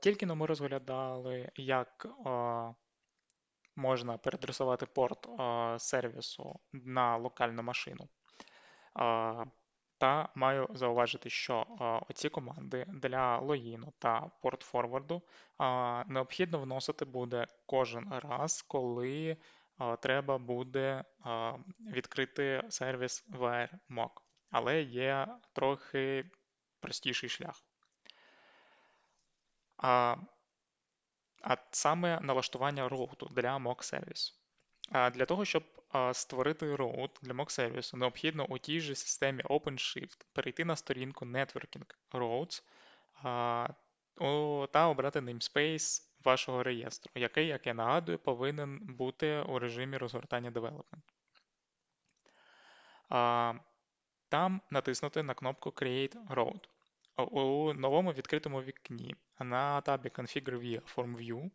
Тільки ми розглядали, як можна переадресувати порт сервісу на локальну машину. Та маю зауважити, що оці команди для логіну та порт-форварду необхідно вносити буде кожен раз, коли треба буде відкрити сервіс VRMock. Але є трохи простіший шлях. А а саме налаштування роуту для mock сервісу. Для того, щоб створити роут для mock сервісу, необхідно у тій же системі OpenShift перейти на сторінку Networking Routes та обрати namespace вашого реєстру, який, як я нагадую, повинен бути у режимі розгортання Development. Там натиснути на кнопку Create Route. У новому відкритому вікні на табі Configure Form View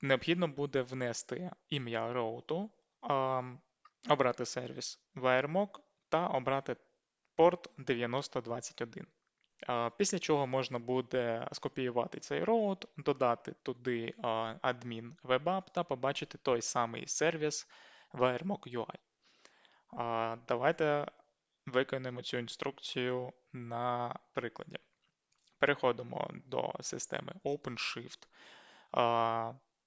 необхідно буде внести ім'я роуту, обрати сервіс WireMock та обрати порт 9021. Після чого можна буде скопіювати цей роут, додати туди адмін WebApp та побачити той самий сервіс WireMock UI. Давайте виконуємо цю інструкцію на прикладі. Переходимо до системи OpenShift.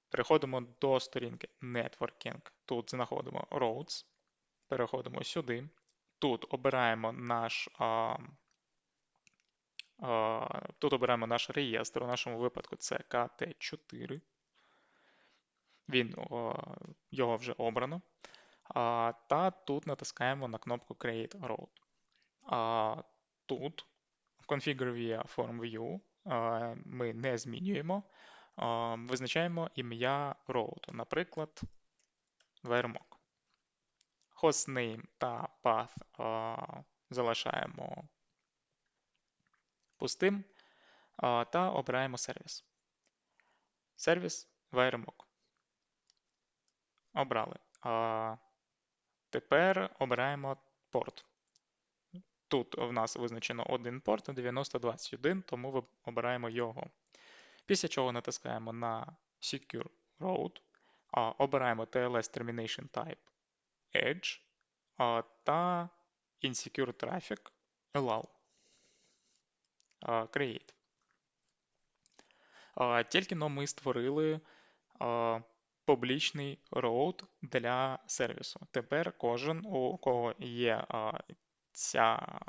Переходимо до сторінки Networking. Тут знаходимо Roads. Переходимо сюди. Тут обираємо наш тут обираємо наш реєстр. У нашому випадку це KT4. Він, Його вже обрано. Та тут натискаємо на кнопку Create Road. Тут в Configure via Form View ми не змінюємо, визначаємо ім'я роуту, наприклад, vermock. Hostname та path залишаємо пустим та обираємо сервіс. Сервіс vermock. Обрали. Тепер обираємо порт. Тут в нас визначено один порт 9021, тому ми обираємо його. Після чого натискаємо на Secure Route, обираємо TLS Termination Type Edge та Insecure Traffic Allow. Create. Тільки но ми створили публічний роут для сервісу. Тепер кожен, у кого є ця,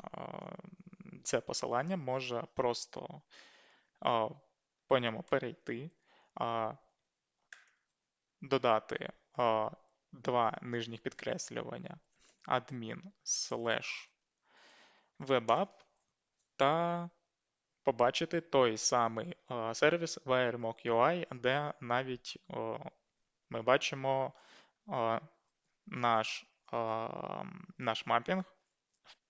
це посилання, може просто по ньому перейти, додати два нижніх підкреслювання admin slash webapp та побачити той самий сервіс WireMock UI, де навіть ми бачимо наш наш мапінг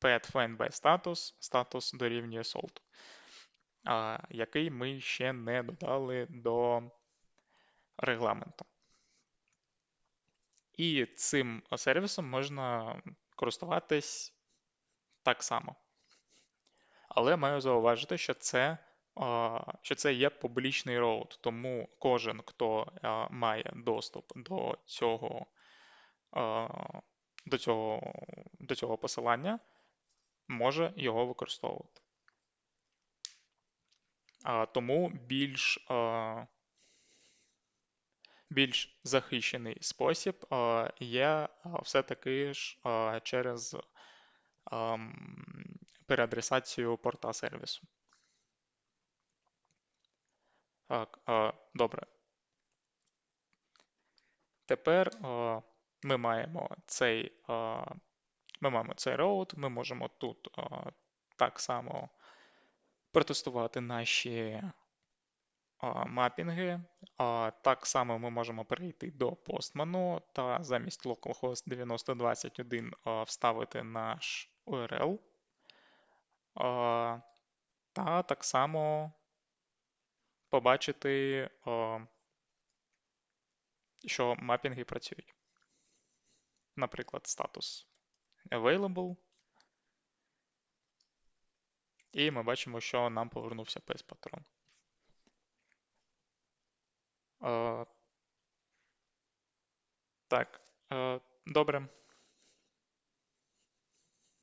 find by status, статус дорівнює salt, який ми ще не додали до регламенту. І цим сервісом можна користуватись так само. Але маю зауважити, що це що це є публічний роут, тому кожен, хто має доступ до цього до цього, до цього посилання, може його використовувати. Тому більш більш захищений спосіб є все-таки ж через переадресацію порта сервісу. Так, добре. Тепер ми маємо цей ми маємо цей роут, ми можемо тут так само протестувати наші мапінги. Так само ми можемо перейти до Postman та замість localhost 9021 вставити наш URL. Та так само побачити, що мапінги працюють. Наприклад, статус Available. І ми бачимо, що нам повернувся пейс-патрон. Так, добре.